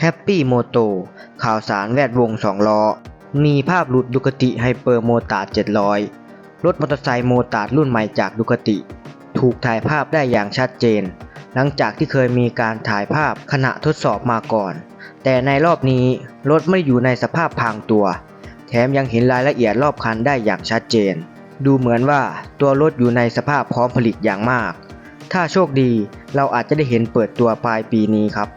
แฮปปี้โมโตข่าวสารแวดวงสองล้อ มีภาพหลุดดูคติไฮเปอร์โมตาร์700 รถมอเตอร์ไซค์โมตาร์รุ่นใหม่จากดูคติ ถูกถ่ายภาพได้อย่างชัดเจน หลังจากที่เคยมีการถ่ายภาพขณะทดสอบมาก่อน แต่ในรอบนี้รถไม่อยู่ในสภาพพังตัว แถมยังเห็นรายละเอียดรอบคันได้อย่างชัดเจน ดูเหมือนว่าตัวรถอยู่ในสภาพพร้อมผลิตอย่างมาก ถ้าโชคดีเราอาจจะได้เห็นเปิดตัวปลายปีนี้ครับ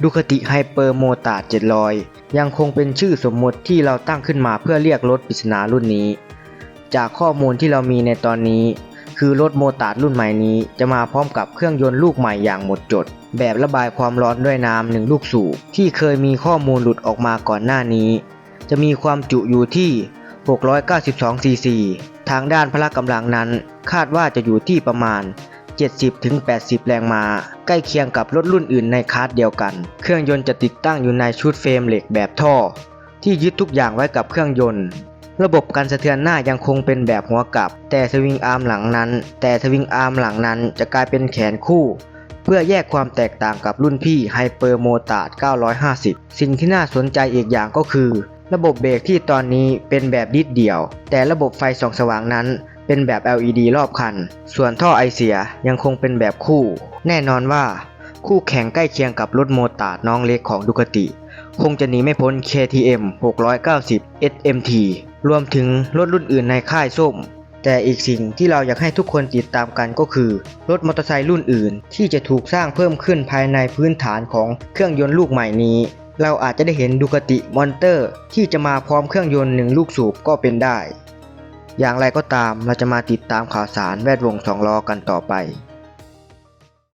ดูคติไฮเปอร์โมตาร์700 ยังคงเป็นชื่อสมมติที่เราตั้งขึ้นมาเพื่อเรียกรถปริศนารุ่นนี้ จากข้อมูลที่เรามีในตอนนี้ คือรถโมตาร์รุ่นใหม่นี้ จะมาพร้อมกับเครื่องยนต์ลูกใหม่อย่างหมดจด แบบระบายความร้อนด้วยน้ำหนึ่งลูกสูบที่เคยมีข้อมูลหลุดออกมาก่อนหน้านี้ จะมีความจุอยู่ที่ 692 ซีซี ทางด้านพละกำลังนั้นคาดว่าจะอยู่ที่ประมาณ 70-80 แรงม้า ใกล้เคียงกับรถรุ่นอื่นในคลาสเดียวกัน เครื่องยนต์จะติดตั้งอยู่ในชุดเฟรมเหล็กแบบท่อ ที่ยึดทุกอย่างไว้กับเครื่องยนต์ ระบบการสะเทือนหน้ายังคงเป็นแบบหัวกลับ แต่สวิงอาร์มหลังนั้น แต่สวิงอาร์มหลังนั้นจะกลายเป็นแขนคู่ เพื่อแยกความแตกต่างกับรุ่นพี่ไฮเปอร์โมตาร์950 สิ่งที่น่าสนใจอีกอย่างก็คือ ระบบเบรกที่ตอนนี้เป็นแบบดิดเดี่ยว แต่ระบบไฟส่องสว่างนั้น เป็นแบบ LED รอบคัน ส่วนท่อไอเสียยังคงเป็นแบบคู่ แน่นอนว่า คู่แข่งใกล้เคียงกับรถโมตาร์น้องเล็กของดูคติ คงจะหนีไม่พ้น KTM 690 SMT รวมถึงรถรุ่นอื่นในค่ายส้ม แต่อีกสิ่งที่เราอยากให้ทุกคนติดตามกันก็คือ รถมอเตอร์ไซค์รุ่นอื่น ที่จะถูกสร้างเพิ่มขึ้นภายในพื้นฐานของเครื่องยนต์ลูกใหม่นี้ เราอาจจะได้เห็นดูคติมอนเตอร์ที่จะมาพร้อมเครื่องยนต์หนึ่งลูกสูบก็เป็นได้ อย่างไรก็ตามเราจะมาติดตามข่าวสารแวดวงสองล้อกันต่อไป